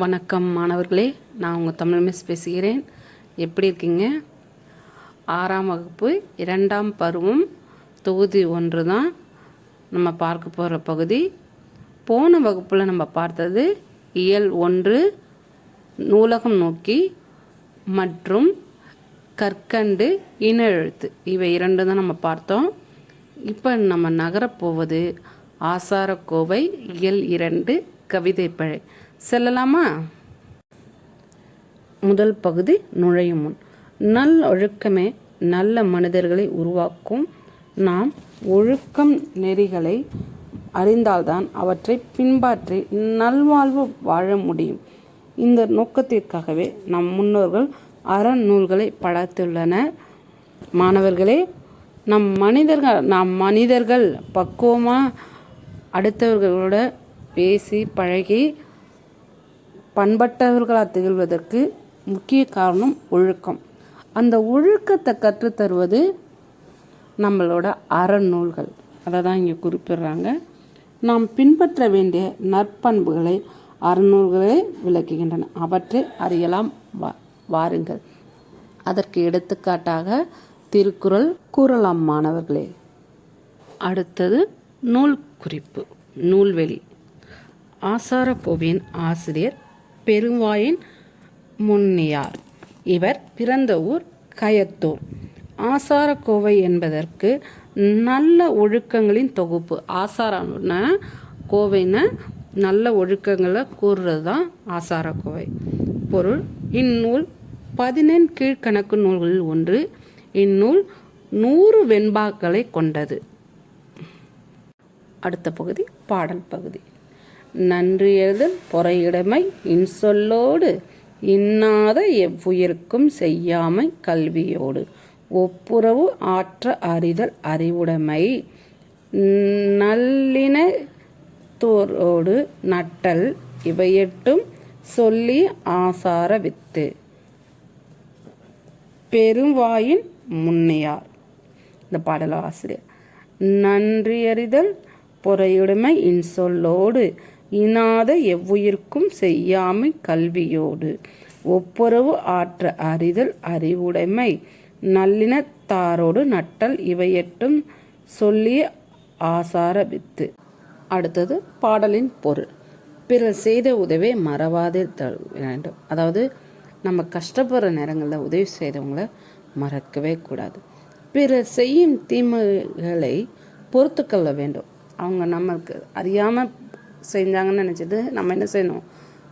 வணக்கம் மாணவர்களே நான் உங்கள் தமிழ் மிஸ் பேசுகிறேன். எப்படி இருக்கீங்க? ஆறாம் வகுப்பு இரண்டாம் பருவம் தொகுதி ஒன்று தான் நம்ம பார்க்க போகிற பகுதி. போன வகுப்பில் நம்ம பார்த்தது இயல் ஒன்று நூலகம் நோக்கி மற்றும் கற்கண்டு இன எழுத்து இவை இரண்டு தான் நம்ம பார்த்தோம். இப்போ நம்ம நகரப்போவது ஆசாரக்கோவை இயல் இரண்டு கவிதை பழை. செல்லலாமா? முதல் பகுதி நுழையும் முன். நல் ஒழுக்கமே நல்ல மனிதர்களை உருவாக்கும். நாம் ஒழுக்கம் நெறிகளை அறிந்தால்தான் அவற்றை பின்பற்றி நல்வாழ்வு வாழ முடியும். இந்த நோக்கத்திற்காகவே நம் முன்னோர்கள் அறநூல்களை படைத்துள்ளனர். மாணவர்களே நம் மனிதர்கள் நாம் மனிதர்கள் பக்குவமாக அடுத்தவர்களோட பேசி பழகி பண்பட்டவர்களாக திகழ்வதற்கு முக்கிய காரணம் ஒழுக்கம். அந்த ஒழுக்கத்தை கற்றுத்தருவது நம்மளோட அறநூல்கள். அதை தான் இங்கே குறிப்பிடுறாங்க. நாம் பின்பற்ற வேண்டிய நற்பண்புகளை அறநூல்களே விளக்குகின்றன. அவற்றை அறியலாம். வா வாருங்கள். அதற்கு எடுத்துக்காட்டாக திருக்குறள் கூறலாம் மாணவர்களே. அடுத்தது நூல் குறிப்பு நூல்வெளி. ஆசாரக்கோவியின் ஆசிரியர் பெருவாயின் முன்னியார். இவர் பிறந்த ஊர் கயத்தூர். ஆசாரக்கோவை என்பதற்கு நல்ல ஒழுக்கங்களின் தொகுப்பு. ஆசாரம்னா கோவைன்னா நல்ல ஒழுக்கங்களை கூறுறது தான் ஆசாரக்கோவை. பொருள் இந்நூல் பதினெண் கீழ்கணக்கு நூல்களில் ஒன்று. இந்நூல் நூறு வெண்பாக்களை கொண்டது. அடுத்த பகுதி பாடல் பகுதி. நன்றி எழுதல் பொறையுடைமை இன்சொல்லோடு இன்னாத எவ்வுயிர்க்கும் செய்யாமை கல்வியோடு. ஒப்புரவு ஆற்ற அறிதல் அறிவுடைமை நல்லினத்தோரோடு நட்டல் இவையெட்டும் சொல்லி ஆசார வித்து. பெருவாயின் முன்னையார். இந்த பாடல் ஆசிரியர். நன்றியறிதல் பொறையுடைமை இன்சொல்லோடு இனாத எவ்வுயிர்க்கும் செய்யாமை கல்வியோடு. ஒப்புரவு ஆற்ற அறிதல் அறிவுடைமை நல்லினத்தாரோடு நட்டல் இவையட்டும் சொல்லிய ஆசார வித்து. அடுத்தது பாடலின் பொருள். பிறர் செய்த உதவியை மறவாதே வேண்டும். அதாவது நம்ம கஷ்டப்படுற நேரங்களில் உதவி செய்தவங்கள மறக்கவே கூடாது. பிறர் செய்யும் தீமைகளை பொறுத்துக்கொள்ள வேண்டும். அவங்க நம்மளுக்கு அறியாமல் செஞ்சாங்கன்னு நினச்சிட்டு நம்ம என்ன செய்யணும்?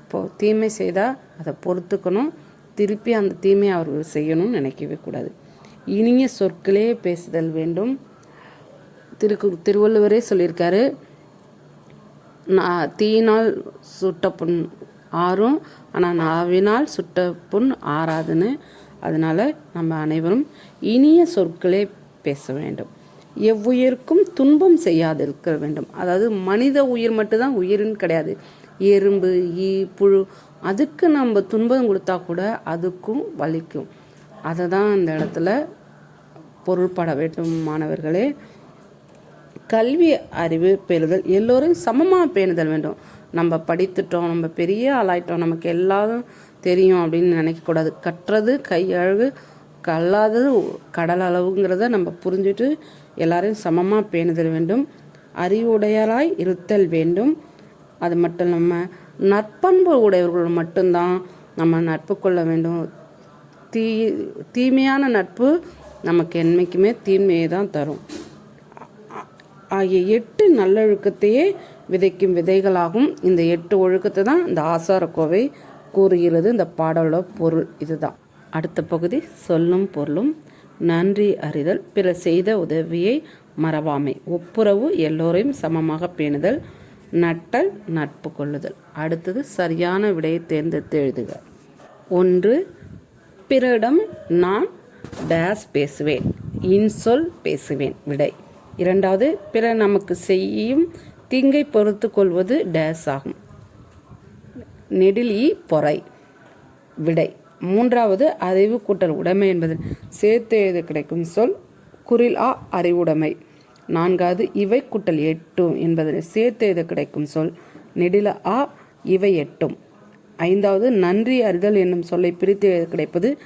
இப்போது தீமை செய்தால் அதை பொறுத்துக்கணும். திருப்பி அந்த தீமையை அவர்கள் செய்யணும்னு நினைக்கவே கூடாது. இனிய சொற்களே பேசுதல் வேண்டும். திருக்கு திருவள்ளுவரே சொல்லியிருக்காரு நான் தீயினால் சுட்ட புண் ஆறும் ஆனால் நாவினால் சுட்ட புண் ஆறாதுன்னு. அதனால் நம்ம அனைவரும் இனிய சொற்களே பேச வேண்டும். எவ்வுயிருக்கும் துன்பம் செய்யாது இருக்க வேண்டும். அதாவது மனித உயிர் மட்டும்தான் உயிர்னு கிடையாது. எறும்பு ஈ புழு அதுக்கு நம்ம துன்பம் கொடுத்தா கூட அதுக்கும் வலிக்கும். அதை தான் அந்த இடத்துல பொருள்பட வேண்டும் மாணவர்களே. கல்வி அறிவு பெறுதல். எல்லோரும் சமமாக பேணுதல் வேண்டும். நம்ம படித்துட்டோம் நம்ம பெரிய ஆளாயிட்டோம் நமக்கு எல்லாரும் தெரியும் அப்படின்னு நினைக்கக்கூடாது கற்றது கையழகு கல்லாதது கடல் அளவுங்கிறத நம்ம புரிஞ்சுட்டு எல்லாரையும் சமமாக பேணுதல் வேண்டும். அறிவுடையராய் இருத்தல் வேண்டும். அது மட்டும் இல்லாமல் நற்பண்பு உடையவர்கள் மட்டும்தான் நம்ம நட்பு கொள்ள வேண்டும். தீ தீமையான நட்பு நமக்கு என்றைக்குமே தீமையை தான் தரும். ஆகிய எட்டு நல்லொழுக்கத்தையே விதைக்கும் விதைகளாகும். இந்த எட்டு ஒழுக்கத்தை தான் இந்த ஆசாரக்கோவை கூறுகிறது. இந்த பாடலோட பொருள் இதுதான். அடுத்த பகுதி சொல்லும் பொருளும் நன்றி அறிதல். பிற செய்த உதவியை மறவாமை. ஒப்புரவு எல்லோரையும் சமமாக பேணுதல். நட்டல் நட்பு கொள்ளுதல். அடுத்தது சரியான விடையை தேர்ந்தெடுத்து எழுதுக. ஒன்று பிறரிடம் நான் டேஸ் பேசுவேன். இன்சொல் பேசுவேன். விடை. இரண்டாவது பிற நமக்கு செய்யும் தீங்கை பொறுத்து கொள்வது டேஸ் ஆகும். நெடிலி பொறை. விடை. மூன்றாவது அறிவு கூட்டல் உடைமை என்பது சேர்த்து எழுத கிடைக்கும் சொல் குரில் ஆ அறிவுடைமை. நான்காவது இவை கூட்டல் எட்டும் என்பதனை சேர்த்து எழுத கிடைக்கும் சொல் நெடில ஆ இவை எட்டும். ஐந்தாவது நன்றி அறிதல் என்னும் சொல்லை பிரித்து எழுத கிடைப்பது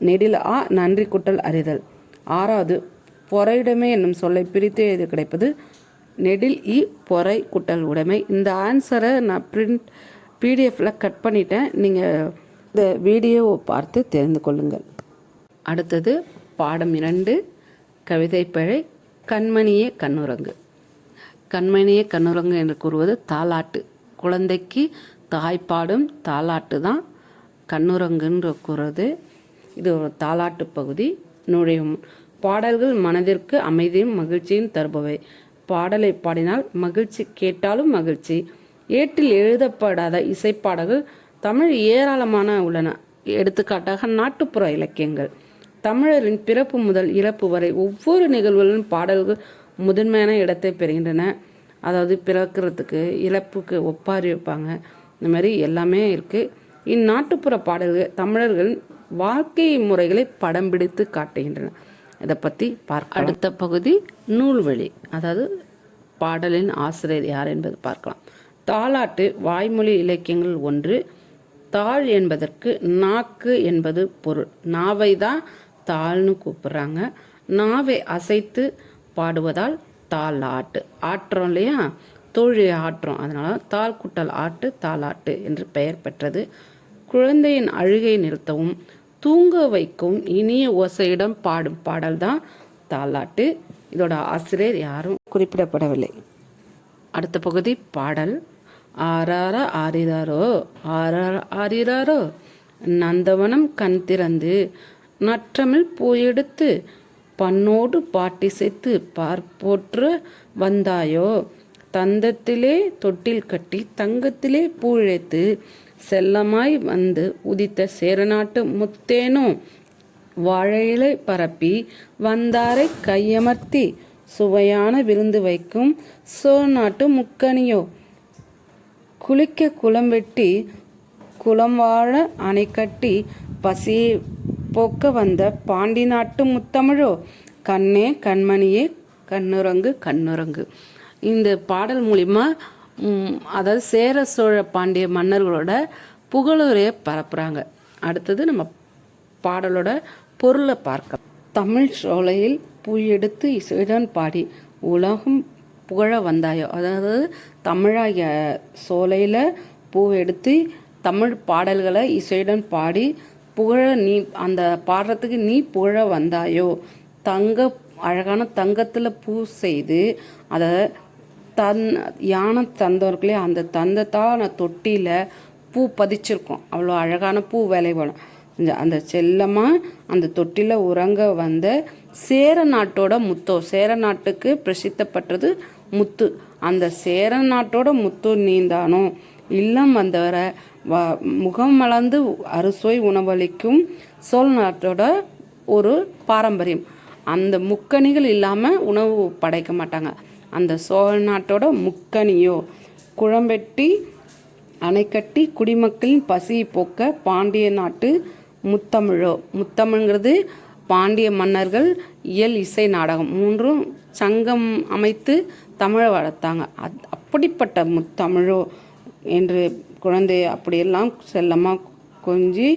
நெடில ஆ நன்றி குட்டல் அறிதல். ஆறாவது பொறையுடைமை என்னும் சொல்லை பிரித்து எழுத கிடைப்பது நெடில் இ பொறை குட்டல் உடைமை. இந்த ஆன்சரை நான் பிரிண்ட் பிடிஎஃப்பில் கட் பண்ணிட்டேன். நீங்கள் இந்த வீடியோவை பார்த்து தெரிந்து கொள்ளுங்கள். அடுத்தது பாடம் இரண்டு கவிதை பிழை கண்மணியே கண்ணுரங்கு. கண்மணியே கண்ணுரங்கு என்று கூறுவது தாலாட்டு குழந்தைக்கு தாய்ப்பாடும் தாலாட்டு தான் கண்ணுரங்குன்ற கூறுவது இது ஒரு தாலாட்டு பகுதி. நுழையும் பாடல்கள் மனதிற்கு அமைதியும் மகிழ்ச்சியும் தருபவை. பாடலை பாடினால் மகிழ்ச்சி கேட்டாலும் மகிழ்ச்சி. ஏட்டில் எழுதப்படாத இசைப்பாடல்கள் தமிழ் ஏராளமான உள்ளன. எடுத்துக்காட்டாக நாட்டுப்புற இலக்கியங்கள். தமிழரின் பிறப்பு முதல் இறப்பு வரை ஒவ்வொரு நிகழ்வுகளும் பாடல்கள் முதன்மையான இடத்தை பெறுகின்றன. அதாவது பிறக்கிறதுக்கு இழப்புக்கு ஒப்பாரி வைப்பாங்க. இந்த மாதிரி எல்லாமே இருக்குது இந்நாட்டுப்புற பாடல்கள் தமிழர்களின் வாழ்க்கை முறைகளை படம் பிடித்து காட்டுகின்றன. இதை பற்றி பார்க்க அடுத்த பகுதி நூல்வழி. அதாவது பாடலின் ஆசிரியர் யார் என்பது பார்க்கலாம். தாலாட்டு வாய்மொழி இலக்கியங்கள் ஒன்று. தாள் என்பதற்கு நாக்கு என்பது பொருள். நாவை தான் தாள்னு கூப்பிட்றாங்க. நாவை அசைத்து பாடுவதால் தாள் ஆட்டு. ஆட்டுறோம் இல்லையா? தோழி ஆட்டுறோம். அதனால் தாள் குட்டல் ஆட்டு தாளாட்டு என்று பெயர் பெற்றது. குழந்தையின் அழுகை நிறுத்தவும் தூங்க வைக்கும் இனிய ஓசையிடம் பாடும் பாடல் தான் தாளாட்டு இதோட ஆசிரியர் யாரும் குறிப்பிடப்படவில்லை. அடுத்த பகுதி பாடல். ஆறார ஆரிராரோ? ஆறார ஆரிராரோ? நந்தவனம் கண் திறந்து நற்றமிழ் பூ எடுத்து பண்ணோடு பாட்டிசைத்து பார்ப்போற்று வந்தாயோ? தந்தத்திலே தொட்டில் கட்டி தங்கத்திலே பூழைத்து செல்லமாய் வந்து உதித்த சேரநாட்டு முத்தேனோ? வாழையிலை பரப்பி வந்தாரை கையமர்த்தி சுவையான விருந்து வைக்கும் சோநாட்டு முக்கணியோ? குளிக்க குளம் வெட்டி குளம் வாழ அணை கட்டி பசியை போக்க வந்த பாண்டி நாட்டு முத்தமிழோ கண்ணே கண்மணியே கண்ணுரங்கு கண்ணுரங்கு. இந்த பாடல் மூலிமா அதாவது சேர சோழ பாண்டிய மன்னர்களோட புகழுரையை பரப்புகிறாங்க அடுத்தது நம்ம பாடலோட பொருளை பார்க்க தமிழ் சோலையில் பூ எடுத்து இசைதான் பாடி உலகம் புகழ வந்தாயோ அதாவது தமிழாகிய சோலையில் பூ எடுத்து தமிழ் பாடல்களை இசையுடன் பாடி புகழ நீ அந்த பாடுறதுக்கு நீ புகழ வந்தாயோ தங்க அழகான தங்கத்தில் பூ செய்து அதை தன் யானை தந்தவர்களே அந்த தந்தத்தான தொட்டியில் பூ பதிச்சிருக்கோம். அவ்வளோ அழகான பூ விளைவணும் இந்த அந்த செல்லமாக அந்த தொட்டியில் உறங்க வந்த சேர நாட்டோட முத்தோ சேர நாட்டுக்கு பிரசித்தப்பட்டது முத்து. அந்த சேர நாட்டோட முத்து நீந்தானோ? இல்லம் வந்தவரை வ முகம் மலர்ந்து அறுசுவை உணவளிக்கும் சோழ நாட்டோட ஒரு பாரம்பரியம். அந்த முக்கணிகள் இல்லாமல் உணவு படைக்க மாட்டாங்க. அந்த சோழ நாட்டோட முக்கணியோ? குழம்பெட்டி அணைக்கட்டி குடிமக்களின் பசியை போக்க பாண்டிய நாட்டு முத்தமிழோ? முத்தமிழ்ங்கிறது பாண்டிய மன்னர்கள் இயல் இசை நாடகம். மூன்றும் சங்கம் அமைத்து தமிழை வளர்த்தாங்க. அத் அப்படிப்பட்ட முத்தமிழோ என்று குழந்தை அப்படியெல்லாம் செல்லமாக கொஞ்சி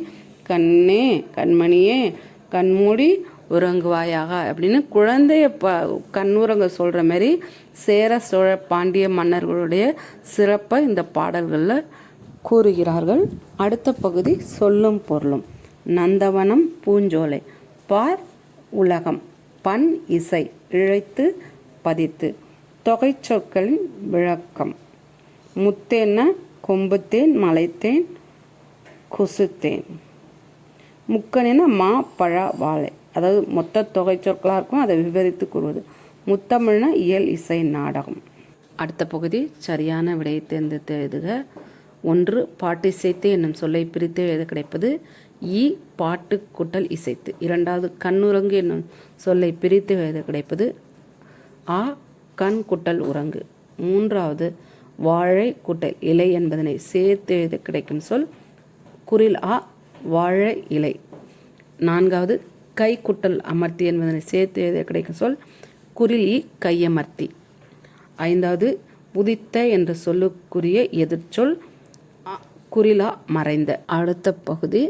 கண்ணே கண்மணியே கண்மூடி உறங்குவாயாக அப்படின்னு குழந்தைய ப கண்ணுறங்க சொல்கிற மாதிரி சேர சோழ பாண்டிய மன்னர்களுடைய சிறப்பை இந்த பாடல்களில் கூறுகிறார்கள். அடுத்த பகுதி சொல்லும் பொருளும். நந்தவனம் பூஞ்சோலை. பார் உலகம். பண் இசை. இழைத்து பதித்து. தொகை சொற்களின் விளக்கம். முத்தேன கொம்புத்தேன் மலைத்தேன் குசுத்தேன். முக்கனின மா பழ வாழை. அதாவது மொத்த தொகை சொற்களாக இருக்கும் அதை விவரித்து கூறுவது. முத்தமிழ்னா இயல் இசை நாடகம். அடுத்த பகுதி சரியான விடையை தேர்ந்தெடுத்து எழுதுக. ஒன்று பாட்டிசைத்து என்னும் சொல்லை பிரித்து எழுத கிடைப்பது ஈ பாட்டு குட்டல் இசைத்து. இரண்டாவது கண்ணுறங்கு என்னும் சொல்லை பிரித்து எழுத கிடைப்பது ஆ கண் குட்டல் உறங்கு. மூன்றாவது வாழை குட்டல் இலை என்பதனை சேர்த்து எழுத கிடைக்கும் சொல் குரில் ஆ வாழை இலை. நான்காவது கை குட்டல் அமர்த்தி என்பதனை சேர்த்து எழுத கிடைக்கும் சொல் குரில் இ கையமர்த்தி ஐந்தாவது உதித்த என்ற சொல்லுக்குரிய எதிர்ச்சொல் குறிலா மறைந்த. அடுத்த பகுதி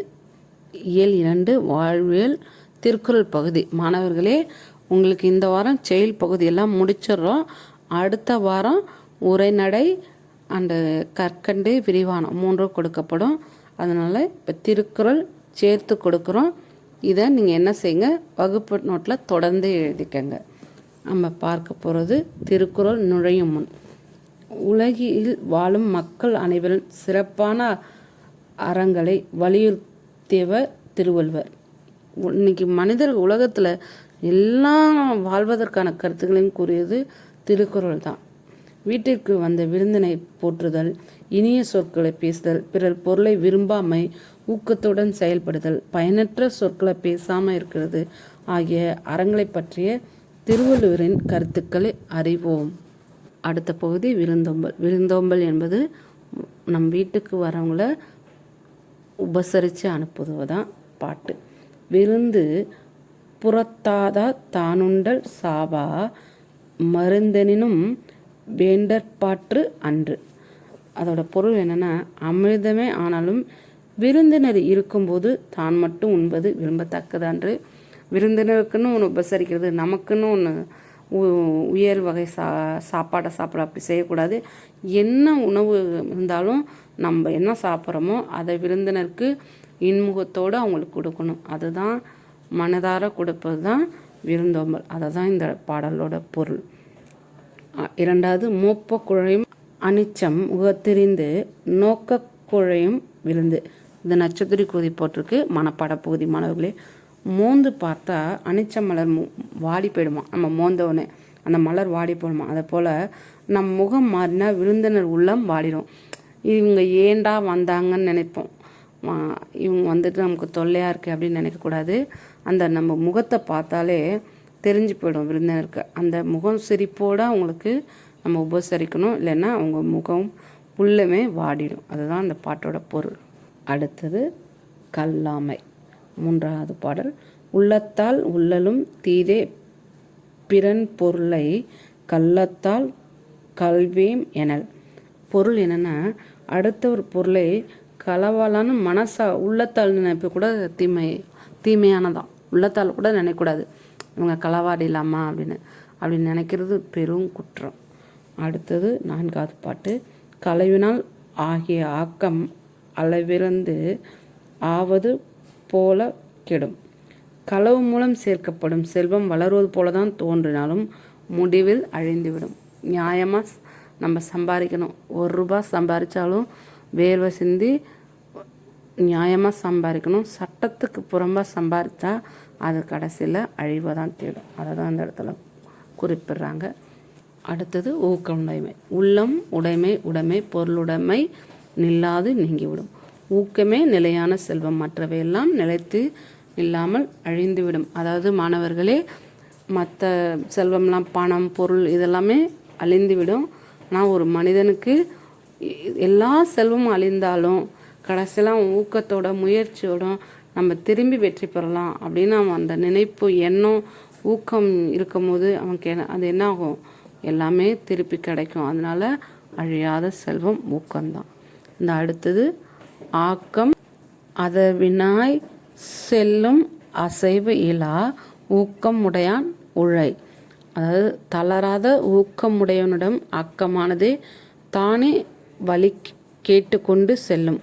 இயல் இரண்டு வாழ்வியல் திருக்குறள் பகுதி. மாணவர்களே உங்களுக்கு இந்த வாரம் செயல் பகுதியெல்லாம் முடிச்சிடுறோம். அடுத்த வாரம் உரைநடை அண்டு கற்கண்டு விரிவானம் மூன்றும் கொடுக்கப்படும். அதனால் இப்போ திருக்குறள் சேர்த்து கொடுக்குறோம். இதை நீங்கள் என்ன செய்யுங்க? வகுப்பு நோட்டில் தொடர்ந்து எழுதிக்கங்க. நம்ம பார்க்க போகிறது திருக்குறள் நுழையும் முன். உலகில் வாழும் மக்கள் அனைவரும் சிறப்பான அறங்களை தேவ திருவள்ளுவர். இன்னைக்கு மனிதர் உலகத்தில் எல்லாம் வாழ்வதற்கான கருத்துக்களையும் கூறியது திருக்குறள் தான். வீட்டிற்கு வந்த விருந்தினை போற்றுதல் இனிய சொற்களை பேசுதல் பிறர் பொருளை விரும்பாமை ஊக்கத்துடன் செயல்படுதல் பயனற்ற சொற்களை பேசாமல் இருக்கிறது ஆகிய அறங்களை பற்றிய திருவள்ளுவரின் கருத்துக்களை அறிவோம். அடுத்த பகுதி விருந்தோம்பல். விருந்தோம்பல் என்பது நம் வீட்டுக்கு வரவங்கள உபசரித்து அனுப்புவது தான் பாட்டு. விருந்து புறத்தாதா தானுண்டல் சாவா மருந்தெனினும் வேண்டற்பாற்று அன்று. அதோட பொருள் என்னென்னா அமிர்தமே ஆனாலும் விருந்தினர் இருக்கும்போது தான் மட்டும் உண்பது விரும்பத்தக்கது அன்று விருந்தினருக்குன்னு ஒன்று உபசரிக்கிறது நமக்குன்னு ஒன்று உயர் வகை சா சாப்பாடை சாப்பிட அப்படி செய்யக்கூடாது. என்ன உணவு இருந்தாலும் நம்ம என்ன சாப்பிட்றோமோ அதை விருந்தினருக்கு இன்முகத்தோடு அவங்களுக்கு கொடுக்கணும். அதுதான் மனதார கொடுப்பது தான் விருந்தோம்பல். அதை தான் இந்த பாடலோட பொருள். இரண்டாவது மூப்ப குழையும் அனிச்சம் முகத்திரிந்து நோக்க குழையும் விருந்து. இந்த நட்சத்திரி குதி போட்டிருக்கு மனப்பாட பகுதி மாணவர்களே. மோந்து பார்த்தா அனிச்ச மலர் வாடி போயிடுமா. நம்ம மோந்தவொடனே அந்த மலர் வாடி போயிடுமா. அதை போல் நம் முகம் மாறினா விருந்தினர் உள்ளம் வாடிடும் இவங்க ஏண்டா வந்தாங்கன்னு நினைப்போம். இவங்க வந்துட்டு நமக்கு தொல்லையாக இருக்குது அப்படின்னு நினைக்கக்கூடாது. அந்த நம்ம முகத்தை பார்த்தாலே தெரிஞ்சு போயிடும் விருந்தினருக்கு. அந்த முகம் சிரிப்போடு அவங்களுக்கு நம்ம உபசரிக்கணும். இல்லைன்னா அவங்க முகம் உள்ளமே வாடிடும். அதுதான் அந்த பாட்டோட பொருள். அடுத்தது கல்லாமை. மூன்றாவது பாடல். உள்ளத்தால் உள்ளலும் தீதே பிறன் பொருளை கள்ளத்தால் கல்வேம் எனல். பொருள் என்னென்னா அடுத்த ஒரு பொருளை களவாலான மனசா உள்ளத்தால் நினைப்பு கூட தீமை தீமையானதான் உள்ளத்தால் கூட நினைக்கூடாது. இவங்க களவாடிலாமா அப்படின்னு. அப்படின்னு நினைக்கிறது பெரும் குற்றம். அடுத்தது நான்காவது பாட்டு. கலைவினால் ஆகிய ஆக்கம் அளவிறந்து ஆவது போல கெடும். களவு மூலம் சேர்க்கப்படும் செல்வம் வளருவது போல தான் தோன்றினாலும் முடிவில் அழிந்துவிடும். நியாயமாக நம்ம சம்பாதிக்கணும். ஒரு ரூபா சம்பாதிச்சாலும் வேர்வை சிந்தி நியாயமாக சம்பாதிக்கணும். சட்டத்துக்கு புறம்பாக சம்பாதிச்சா அது கடைசியில் அழிவை தான் தேடும். அதை தான் அந்த இடத்துல குறிப்பிடுறாங்க. அடுத்தது ஊக்கமுடைமை உள்ளம் உடைமை உடைமை பொருளுடைமை நில்லாது நீங்கிவிடும். ஊக்கமே நிலையான செல்வம். மற்றவையெல்லாம் நிலைத்து இல்லாமல் அழிந்துவிடும். அதாவது மாணவர்களே மற்ற செல்வம்லாம் பணம் பொருள் இதெல்லாமே அழிந்துவிடும். ஆனால் ஒரு மனிதனுக்கு எல்லா செல்வமும் அழிந்தாலும் கடைசியெல்லாம் ஊக்கத்தோட முயற்சியோட நம்ம திரும்பி வெற்றி பெறலாம் அப்படின்னு அவன் அந்த நினைப்பு எண்ணம் ஊக்கம் இருக்கும் போது அவனுக்கு அது என்ன ஆகும் எல்லாமே திருப்பி கிடைக்கும். அதனால் அழியாத செல்வம் ஊக்கம்தான். இந்த அடுத்தது ஆக்கம் அதவினாய் செல்லும் அசைவு இலா ஊக்கம் உடையான் உழை. அதாவது தளராத ஊக்கமுடையவனிடம் அக்கமானது தானே வழி கேட்டுக்கொண்டு செல்லும்.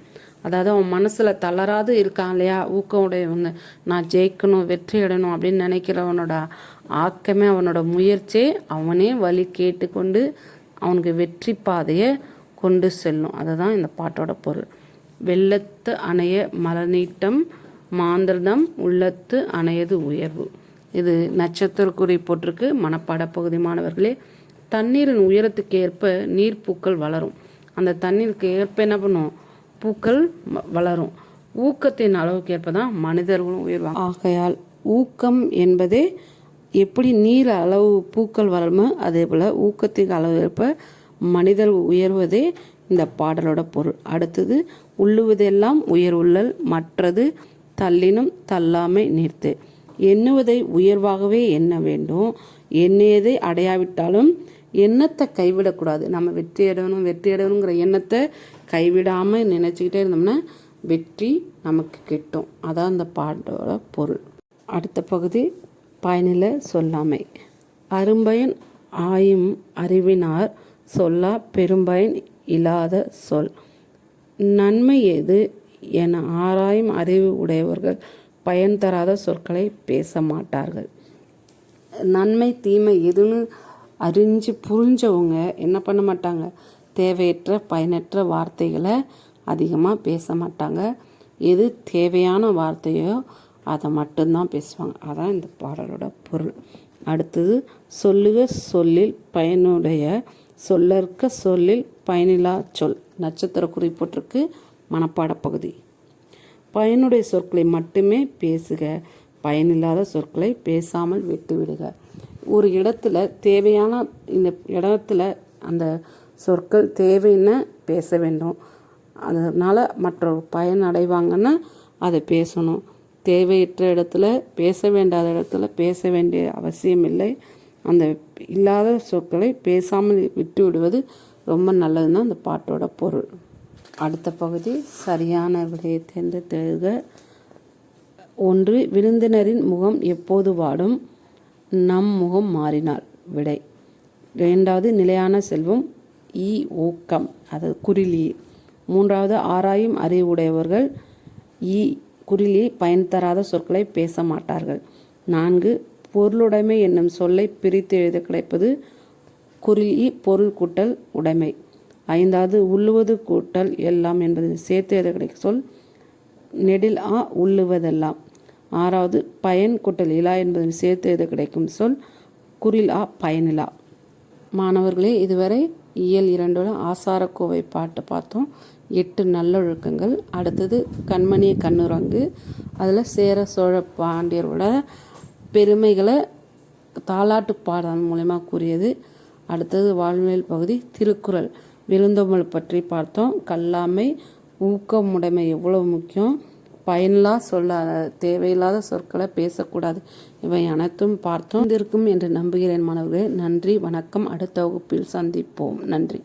அதாவது அவன் மனசில் தளராது இருக்கான் இல்லையா? ஊக்கம் உடையவன் நான் ஜெயிக்கணும் வெற்றி அடையணும் அப்படின்னு நினைக்கிறவனோட ஆக்கமே அவனோட முயற்சியே அவனே வழி கேட்டுக்கொண்டு அவனுக்கு வெற்றி பாதையை கொண்டு செல்லும். அதுதான் இந்த பாட்டோட பொருள். வெள்ளத்து அணைய மலநீட்டம் மாந்திரதம் உள்ளத்து அணையது உயர்வு. இது நட்சத்திர குறி போட்டிருக்கு. மனப்பாட பகுதி மாணவர்களே தண்ணீரின் உயரத்துக்கு ஏற்ப நீர் பூக்கள் வளரும். அந்த தண்ணீருக்கு ஏற்ப என்ன பண்ணும்? பூக்கள் வளரும். ஊக்கத்தின் அளவுக்கு ஏற்ப தான் மனிதர்களும் உயர்வாங்க ஆகையால் ஊக்கம் என்பதே எப்படி நீர் அளவு பூக்கள் வளருமோ அதே போல் ஊக்கத்தின் அளவு ஏற்ப மனிதர் உயர்வதே இந்த பாடலோட பொருள். அடுத்தது உள்ளுவதெல்லாம் உயர் உள்ளல் மற்றது தள்ளினும் தள்ளாமை நீர்த்து எண்ணுவதை உயர்வாகவே எண்ண வேண்டும். எண்ணியதை அடையாவிட்டாலும் எண்ணத்தை கைவிடக்கூடாது. நம்ம வெற்றி அடையணும் வெற்றி அடையணுங்கிற எண்ணத்தை கைவிடாமல் நினச்சிக்கிட்டே இருந்தோம்னா வெற்றி நமக்கு கிட்டும். அதான் அந்த பாட்டோட பொருள். அடுத்த பகுதி பயனில சொல்லாமை. அரும்பயன் ஆயும் அறிவினார் சொல்லா பெரும்பயன் இல்லாத சொல். நன்மை எது என ஆராயும் அறிவு உடையவர்கள் பயன் தராத சொற்களை பேச மாட்டார்கள். நன்மை தீமை எதுன்னு அறிஞ்சு புரிஞ்சவங்க என்ன பண்ண மாட்டாங்க? தேவையற்ற பயனற்ற வார்த்தைகளை அதிகமாக பேச மாட்டாங்க. எது தேவையான வார்த்தையோ அதை மட்டும்தான் பேசுவாங்க. அதான் இந்த பாடலோட பொருள். அடுத்தது சொல்லுக சொல்லில் பயனுடைய சொல்லற்க சொல்லில் பயனிலா சொல். நட்சத்திர குறிப்பிட்டிருக்கு மனப்பாட பகுதி. பயனுடைய சொற்களை மட்டுமே பேசுக. பயனில்லாத சொற்களை பேசாமல் விட்டுவிடுக. ஒரு இடத்துல தேவையான இந்த இடத்துல அந்த சொற்கள் தேவைன்னு பேச வேண்டும். அதனால் மற்றவர் பயன் அடைவாங்கன்னா அதை பேசணும். தேவையற்ற இடத்துல பேச வேண்டாத இடத்துல பேச வேண்டிய அவசியம் இல்லை. அந்த இல்லாத சொற்களை பேசாமல் விட்டு விடுவது ரொம்ப நல்லதுன்னா அந்த பாட்டோட பொருள். அடுத்த பகுதி சரியான விடையை தேர்ந்தெடுக ஒன்று விருந்தினரின் முகம் எப்போது வாடும்? நம் முகம் மாறினால் விடை. இரண்டாவது நிலையான செல்வம் ஈ ஊக்கம் அது குறிலி. மூன்றாவது ஆராயும் அறிவுடையவர்கள் ஈ குறிலி பயன் தராத சொற்களை பேச மாட்டார்கள். நான்கு பொருளுடைமை என்னும் சொல்லை பிரித்து எழுத கிடைப்பது குறிலி பொருள் கூட்டல் உடைமை. ஐந்தாவது உள்ளுவது கூட்டல் எல்லாம் என்பது சேர்த்து எழுத கிடைக்கும் சொல் நெடில் ஆ உள்ளுவதெல்லாம். ஆறாவது பயன் கூட்டல் இலா என்பதில் சேர்த்து எழுத கிடைக்கும் சொல் குறில் ஆ பயனிலா. மாணவர்களே இதுவரை இயல் இரண்டோட ஆசாரக்கோவை பாட்டு பார்த்தோம். எட்டு நல்லொழுக்கங்கள். அடுத்தது கண்மணிய கண்ணுரங்கு. அதில் சேர சோழ பாண்டியரோட பெருமைகளை தாலாட்டு பாடல் மூலயமா கூறியது. அடுத்தது வாழ்வியல் பகுதி திருக்குறள். விருந்தோம்பல் பற்றி பார்த்தோம். கல்லாமை ஊக்கமுடைமை எவ்வளோ முக்கியம்? பயனில்லா சொல்ல தேவையில்லாத சொற்களை பேசக்கூடாது. இவை அனைத்தும் பார்த்தோம். இருக்கும் என்று நம்புகிறேன் மாணவர்களே. நன்றி வணக்கம். அடுத்த வகுப்பில் சந்திப்போம். நன்றி.